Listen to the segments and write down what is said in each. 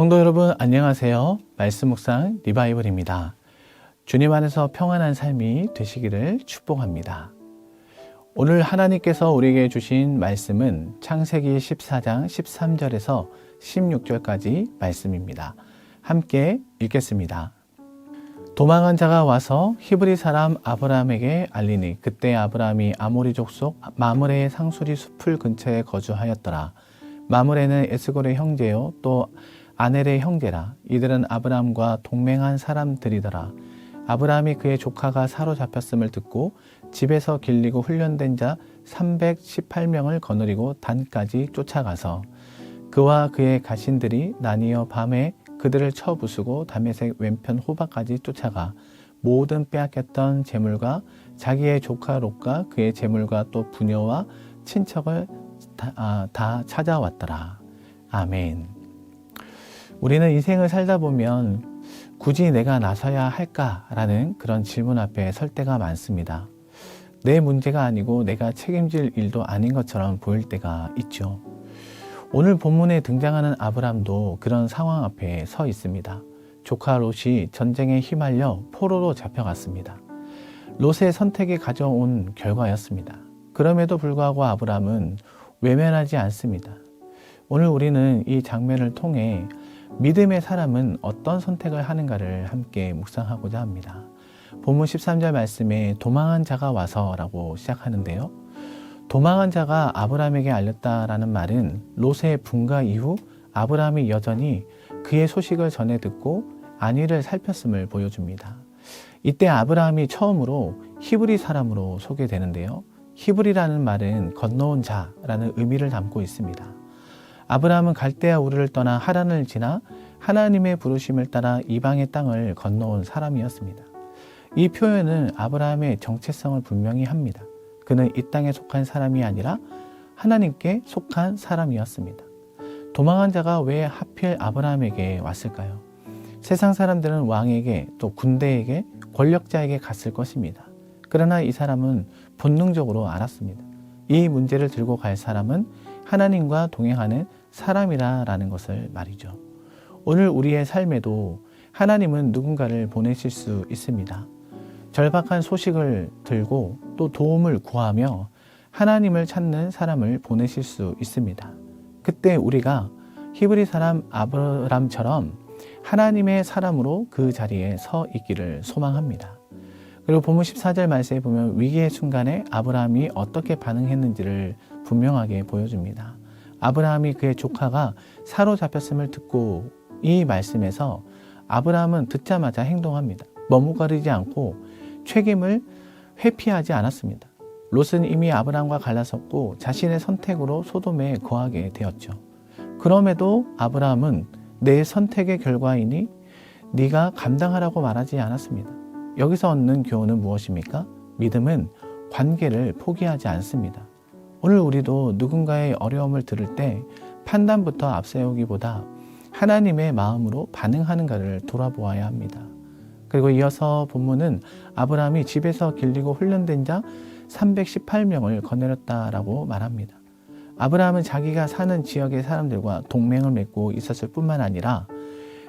성도 여러분 안녕하세요. 말씀 묵상 리바이벌입니다. 주님 안에서 평안한 삶이 되시기를 축복합니다. 오늘 하나님께서 우리에게 주신 말씀은 창세기 14장 13절에서 16절까지 말씀입니다. 함께 읽겠습니다. 도망한 자가 와서 히브리 사람 아브라함에게 알리니 그때 아브라함이 아모리 족 속 마므레의 상수리 숲을 근처에 거주하였더라. 마므레는 에스골의 형제요 또 아넬의 형제라 이들은 아브라함과 동맹한 사람들이더라. 아브라함이 그의 조카가 사로잡혔음을 듣고 집에서 길리고 훈련된 자 318명을 거느리고 단까지 쫓아가서 그와 그의 가신들이 나뉘어 밤에 그들을 쳐 부수고 다메색 왼편 호박까지 쫓아가 모든 빼앗겼던 재물과 자기의 조카 롯과 그의 재물과 또 부녀와 친척을 다, 아, 다 찾아왔더라. 아멘. 우리는 인생을 살다 보면 굳이 내가 나서야 할까라는 그런 질문 앞에 설 때가 많습니다. 내 문제가 아니고 내가 책임질 일도 아닌 것처럼 보일 때가 있죠. 오늘 본문에 등장하는 아브람도 그런 상황 앞에 서 있습니다. 조카 롯이 전쟁에 휘말려 포로로 잡혀갔습니다. 롯의 선택이 가져온 결과였습니다. 그럼에도 불구하고 아브람은 외면하지 않습니다. 오늘 우리는 이 장면을 통해 믿음의 사람은 어떤 선택을 하는가를 함께 묵상하고자 합니다. 본문 13절 말씀에 도망한 자가 와서라고 시작하는데요. 도망한 자가 아브라함에게 알렸다라는 말은 롯의 분가 이후 아브라함이 여전히 그의 소식을 전해 듣고 안위를 살폈음을 보여줍니다. 이때 아브라함이 처음으로 히브리 사람으로 소개되는데요. 히브리라는 말은 건너온 자라는 의미를 담고 있습니다. 아브라함은 갈대아 우르를 떠나 하란을 지나 하나님의 부르심을 따라 이방의 땅을 건너온 사람이었습니다. 이 표현은 아브라함의 정체성을 분명히 합니다. 그는 이 땅에 속한 사람이 아니라 하나님께 속한 사람이었습니다. 도망한 자가 왜 하필 아브라함에게 왔을까요? 세상 사람들은 왕에게 또 군대에게 권력자에게 갔을 것입니다. 그러나 이 사람은 본능적으로 알았습니다. 이 문제를 들고 갈 사람은 하나님과 동행하는 사람이라라는 것을 말이죠. 오늘 우리의 삶에도 하나님은 누군가를 보내실 수 있습니다. 절박한 소식을 들고 또 도움을 구하며 하나님을 찾는 사람을 보내실 수 있습니다. 그때 우리가 히브리 사람 아브람처럼 하나님의 사람으로 그 자리에 서 있기를 소망합니다. 그리고 본문 14절 말씀에 보면 위기의 순간에 아브라함이 어떻게 반응했는지를 분명하게 보여줍니다. 아브라함이 그의 조카가 사로잡혔음을 듣고 이 말씀에서 아브라함은 듣자마자 행동합니다. 머뭇거리지 않고 책임을 회피하지 않았습니다. 롯은 이미 아브라함과 갈라섰고 자신의 선택으로 소돔에 거하게 되었죠. 그럼에도 아브라함은 내 선택의 결과이니 네가 감당하라고 말하지 않았습니다. 여기서 얻는 교훈은 무엇입니까? 믿음은 관계를 포기하지 않습니다. 오늘 우리도 누군가의 어려움을 들을 때 판단부터 앞세우기보다 하나님의 마음으로 반응하는가를 돌아보아야 합니다. 그리고 이어서 본문은 아브라함이 집에서 길리고 훈련된 자 318명을 거느렸다라고 말합니다. 아브라함은 자기가 사는 지역의 사람들과 동맹을 맺고 있었을 뿐만 아니라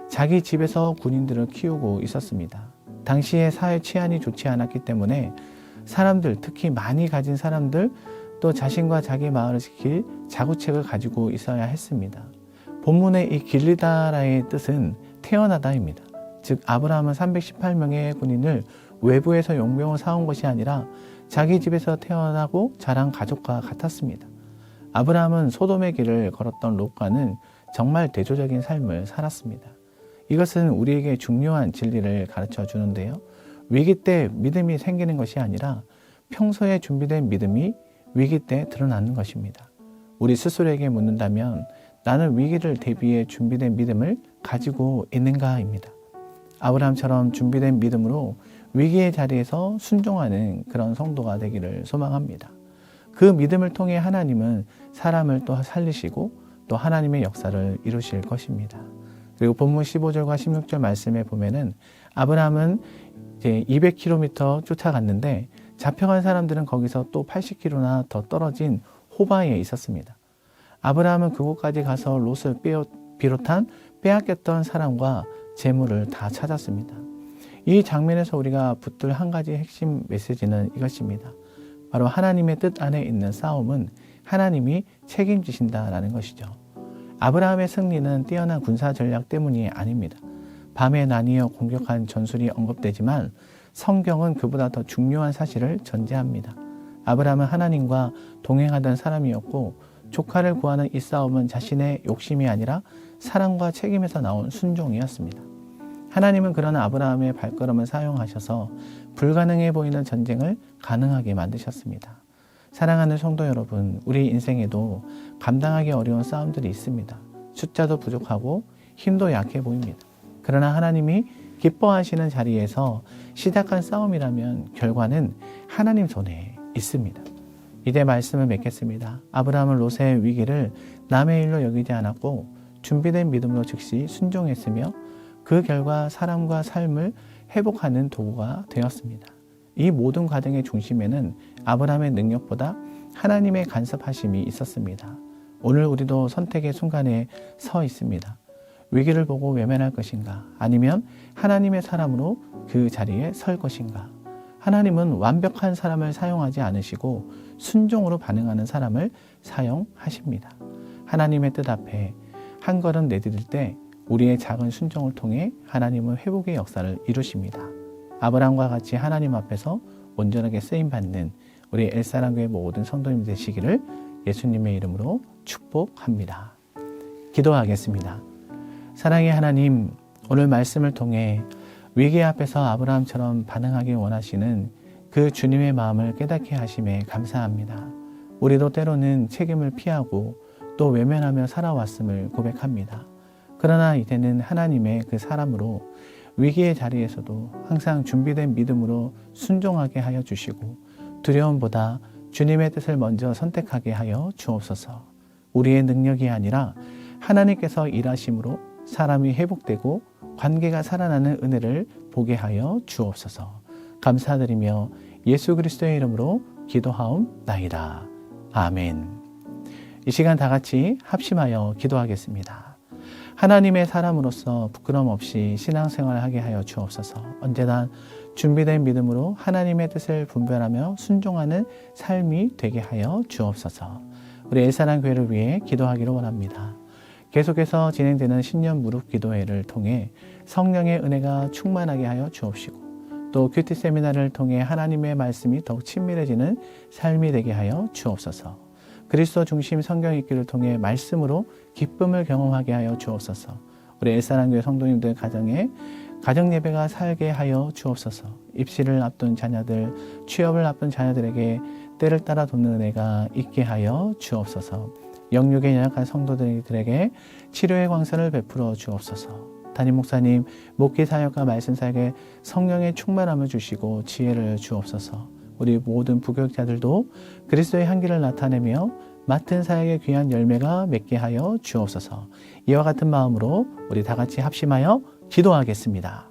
자기 집에서 군인들을 키우고 있었습니다. 당시의 사회 치안이 좋지 않았기 때문에 사람들, 특히 많이 가진 사람들, 또 자신과 자기 마을을 지킬 자구책을 가지고 있어야 했습니다. 본문의 이 길리다라의 뜻은 태어나다입니다. 즉 아브라함은 318명의 군인을 외부에서 용병을 사온 것이 아니라 자기 집에서 태어나고 자란 가족과 같았습니다. 아브라함은 소돔의 길을 걸었던 롯과는 정말 대조적인 삶을 살았습니다. 이것은 우리에게 중요한 진리를 가르쳐 주는데요. 위기 때 믿음이 생기는 것이 아니라 평소에 준비된 믿음이 위기 때 드러나는 것입니다. 우리 스스로에게 묻는다면 나는 위기를 대비해 준비된 믿음을 가지고 있는가입니다. 아브라함처럼 준비된 믿음으로 위기의 자리에서 순종하는 그런 성도가 되기를 소망합니다. 그 믿음을 통해 하나님은 사람을 또 살리시고 또 하나님의 역사를 이루실 것입니다. 그리고 본문 15절과 16절 말씀에 보면은 아브라함은 이제 200km 쫓아갔는데 잡혀간 사람들은 거기서 또 80km나 더 떨어진 호바에 있었습니다. 아브라함은 그곳까지 가서 롯을 비롯한 빼앗겼던 사람과 재물을 다 찾았습니다. 이 장면에서 우리가 붙들 한 가지 핵심 메시지는 이것입니다. 바로 하나님의 뜻 안에 있는 싸움은 하나님이 책임지신다라는 것이죠. 아브라함의 승리는 뛰어난 군사 전략 때문이 아닙니다. 밤에 나뉘어 공격한 전술이 언급되지만 성경은 그보다 더 중요한 사실을 전제합니다. 아브라함은 하나님과 동행하던 사람이었고 조카를 구하는 이 싸움은 자신의 욕심이 아니라 사랑과 책임에서 나온 순종이었습니다. 하나님은 그런 아브라함의 발걸음을 사용하셔서 불가능해 보이는 전쟁을 가능하게 만드셨습니다. 사랑하는 성도 여러분, 우리 인생에도 감당하기 어려운 싸움들이 있습니다. 숫자도 부족하고 힘도 약해 보입니다. 그러나 하나님이 기뻐하시는 자리에서 시작한 싸움이라면 결과는 하나님 손에 있습니다. 이제 말씀을 맺겠습니다. 아브라함은 롯의 위기를 남의 일로 여기지 않았고 준비된 믿음으로 즉시 순종했으며 그 결과 사람과 삶을 회복하는 도구가 되었습니다. 이 모든 과정의 중심에는 아브라함의 능력보다 하나님의 간섭하심이 있었습니다. 오늘 우리도 선택의 순간에 서 있습니다. 위기를 보고 외면할 것인가? 아니면 하나님의 사람으로 그 자리에 설 것인가? 하나님은 완벽한 사람을 사용하지 않으시고 순종으로 반응하는 사람을 사용하십니다. 하나님의 뜻 앞에 한 걸음 내디딜 때 우리의 작은 순종을 통해 하나님은 회복의 역사를 이루십니다. 아브라함과 같이 하나님 앞에서 온전하게 쓰임 받는 우리 엘사랑교의 모든 성도님 되시기를 예수님의 이름으로 축복합니다. 기도하겠습니다. 사랑의 하나님, 오늘 말씀을 통해 위기 앞에서 아브라함처럼 반응하기 원하시는 그 주님의 마음을 깨닫게 하심에 감사합니다. 우리도 때로는 책임을 피하고 또 외면하며 살아왔음을 고백합니다. 그러나 이제는 하나님의 그 사람으로 위기의 자리에서도 항상 준비된 믿음으로 순종하게 하여 주시고 두려움보다 주님의 뜻을 먼저 선택하게 하여 주옵소서. 우리의 능력이 아니라 하나님께서 일하심으로 사람이 회복되고 관계가 살아나는 은혜를 보게 하여 주옵소서. 감사드리며 예수 그리스도의 이름으로 기도하옵나이다. 아멘. 이 시간 다 같이 합심하여 기도하겠습니다. 하나님의 사람으로서 부끄럼 없이 신앙생활을 하게 하여 주옵소서. 언제나 준비된 믿음으로 하나님의 뜻을 분별하며 순종하는 삶이 되게 하여 주옵소서. 우리 엘사랑 교회를 위해 기도하기를 원합니다. 계속해서 진행되는 신년 무릎 기도회를 통해 성령의 은혜가 충만하게 하여 주옵시고 또 큐티 세미나를 통해 하나님의 말씀이 더욱 친밀해지는 삶이 되게 하여 주옵소서. 그리스도 중심 성경 읽기를 통해 말씀으로 기쁨을 경험하게 하여 주옵소서. 우리 엘사랑교회 성도님들 가정에 가정 예배가 살게 하여 주옵소서. 입시를 앞둔 자녀들, 취업을 앞둔 자녀들에게 때를 따라 돕는 은혜가 있게 하여 주옵소서. 영육에 연약한 성도들에게 치료의 광선을 베풀어 주옵소서. 담임 목사님, 목기 사역과 말씀 사역에 성령의 충만함을 주시고 지혜를 주옵소서. 우리 모든 부교육자들도 그리스도의 향기를 나타내며 맡은 사역의 귀한 열매가 맺게 하여 주옵소서. 이와 같은 마음으로 우리 다 같이 합심하여 기도하겠습니다.